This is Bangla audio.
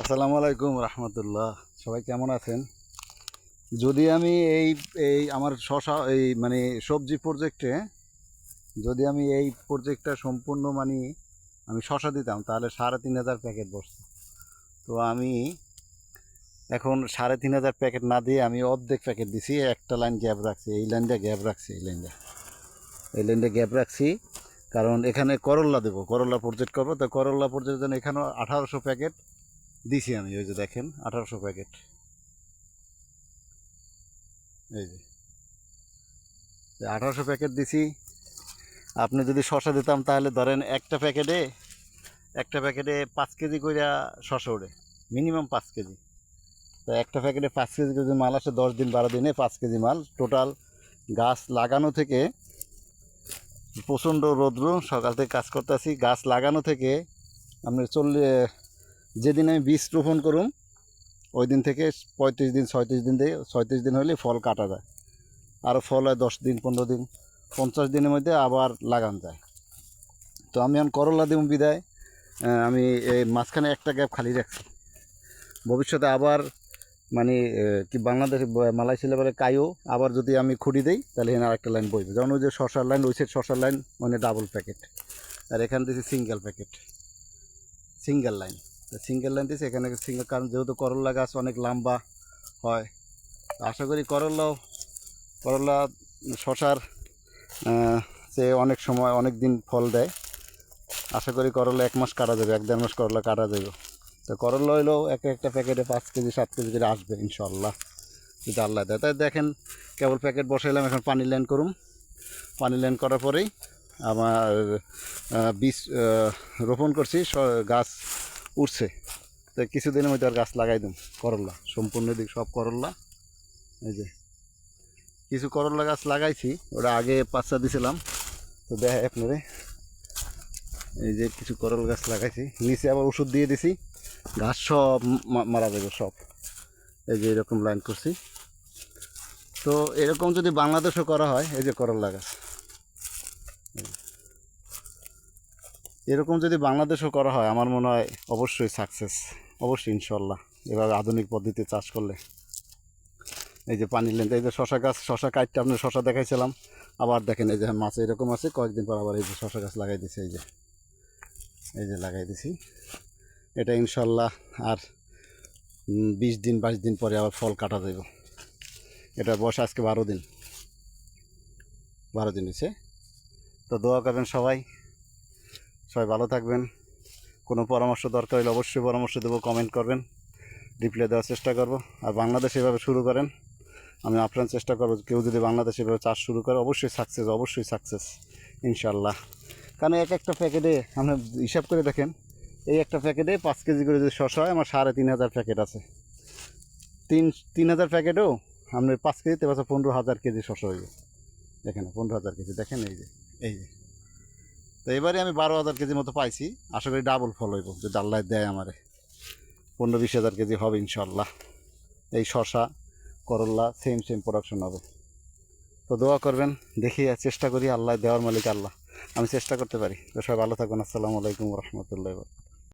আসসালামু আলাইকুম রহমতুল্লাহ। সবাই কেমন আছেন? যদি আমি এই এই আমার শশা, এই মানে সবজি প্রজেক্টে যদি আমি এই প্রজেক্টটা সম্পূর্ণ মানে আমি শশা দিতাম, তাহলে সাড়ে তিন হাজার প্যাকেট বসতো। তো আমি এখন সাড়ে তিন হাজার প্যাকেট না দিয়ে আমি অর্ধেক প্যাকেট দিছি, একটা লাইন গ্যাপ রাখছি, এই লাইনটা গ্যাপ রাখছি, এই লাইনটা এই লাইনটা গ্যাপ রাখছি, কারণ এখানে করল্লা দেবো করল্লা প্রজেক্ট করব। তো করল্লা প্রজেক্টের জন্য এখানেও আঠারোশো প্যাকেট দিছি আমি, ওই যে দেখেন, আঠারোশো প্যাকেট। এই যে। আঠারোশো প্যাকেট দিছি। আপনি যদি শশা দিতাম, তাহলে ধরেন একটা প্যাকেটে একটা প্যাকেটে পাঁচ কেজি করে শশা ওঠে মিনিমাম পাঁচ কেজি। তো একটা প্যাকেটে পাঁচ কেজি যদি মাল আসে, দশ দিন, বারো দিনে পাঁচ কেজি মাল। টোটাল গাছ লাগানো থেকে প্রচণ্ড রৌদ্র, সকাল থেকে কাজ করতেছি। গাছ লাগানো থেকে আপনি চল্লিশ যেদিন আমি বীজ রোপণ করুম, ওই দিন থেকে পঁয়ত্রিশ দিন, ছয়ত্রিশ দিন থেকে ছয়ত্রিশ দিন হলে ফল কাটা যায়। আরও ফল হয় দশ দিন, পনেরো দিন, পঞ্চাশ দিনের মধ্যে আবার লাগান যায়। তো আমি এখন করলা দিব বিদায়। আমি এই মাঝখানে একটা গ্যাপ খালি রাখছি। ভবিষ্যতে আবার মানে কি বাংলাদেশ মালয়েশিয়া বলে কায়ো আবার যদি আমি খুঁড়ি দিই, তাহলে এখানে আরেকটা লাইন বইবে। যেমন ওই যে শশার লাইন, ওই সাইড শশার লাইন মানে ডাবল প্যাকেট আর এখান থেকে single packet single line single line দিয়েছে, এখানে সিঙ্গেল কারণ যেহেতু করলা গাছ অনেক লম্বা হয় আশা করি করলাও করলা শশার সে অনেক সময় অনেক দিন ফল দেয়। আশা করি করলা এক মাস কাটা যাবে, এক দেড় মাস করলা কাটা যাবে। তো করলা হইলেও এক একটা প্যাকেটে পাঁচ কেজি, সাত কেজি করে আসবে ইনশাল্লাহ যদি আল্লাহ দেয়। তাই দেখেন, কেবল প্যাকেট বসাইলাম, এখন পানি লাইন করুম পানি লাইন করার পরেই আমার বীজ রোপণ করছি গাছ উঠছে তো কিছুদিনের মধ্যে আর গাছ লাগাই দিম করল্লা সম্পূর্ণ দিক সব করল্লা এই যে, কিছু করল্লা গাছ লাগাইছি, ওটা আগে পাঁচটা দিছিলাম। তো দেখাই আপনারে। এই যে কিছু করল গাছ লাগাইছি, নিচে আবার ওষুধ দিয়ে দিছি ঘাস সব মারা যাবে সব। এই যে এরকম লাইন করছি। তো এরকম যদি বাংলাদেশও করা হয়, এই যে করল্লা গাছ। এরকম যদি বাংলাদেশও করা হয়, আমার মনে হয় অবশ্যই সাকসেস অবশ্যই ইনশাল্লাহ। এভাবে আধুনিক পদ্ধতিতে চাষ করলে। এই যে পানির লেন্থ এই যে শশা গাছ, শশা কাটতে আপনি শশা দেখাইছিলাম। আবার দেখেন এই যে মাছ এরকম আছে, কয়েকদিন পর আবার এই যে শশা গাছ লাগাই দিছে, এই যে। এই যে লাগাই দিছি। এটা ইনশাল্লাহ আর বিশ দিন, বাইশ দিন পরে আবার ফল কাটা দেব এটা বয়স আজকে বারো দিন। বারো দিন হয়েছে তো দোয়া করবেন সবাই। সবাই ভালো থাকবেন। কোনো পরামর্শ দরকার হলে অবশ্যই পরামর্শ দেবো কমেন্ট করবেন। রিপ্লাই দেওয়ার চেষ্টা করব। আর বাংলাদেশ এভাবে শুরু করেন, আমি আপনার চেষ্টা করব, কেউ যদি বাংলাদেশ এভাবে চাষ শুরু করে, অবশ্যই সাকসেস অবশ্যই সাকসেস ইনশাল্লাহ কারণ এক একটা প্যাকেটে, আপনি হিসাব করে দেখেন, এই একটা প্যাকেটে পাঁচ কেজি করে যদি শশা হয়, আমার সাড়ে তিন হাজার প্যাকেট আছে। তিন তিন হাজার প্যাকেটেও আপনার পাঁচ কেজিতে পাচ্ছে পনেরো হাজার কেজি শশা হইবে। দেখেন, পনেরো হাজার কেজি, দেখেন এই যে এই যে। তো এবারে আমি বারো হাজার কেজি মতো পাইছি। আশা করি ডাবল ফল হইব, যদি আল্লাহ দেয় আমারে। পনেরো বিশ হাজার কেজি হবে ইনশাল্লাহ এই শশা করল্লা সেম সেম প্রোডাকশন হবে। তো দোয়া করবেন, দেখি আর চেষ্টা করি আল্লাহ দেওয়ার মালিক আল্লাহ। আমি চেষ্টা করতে পারি। তো সবাই ভালো থাকুন। আসসালামু আলাইকুম রহমতুল্লাহ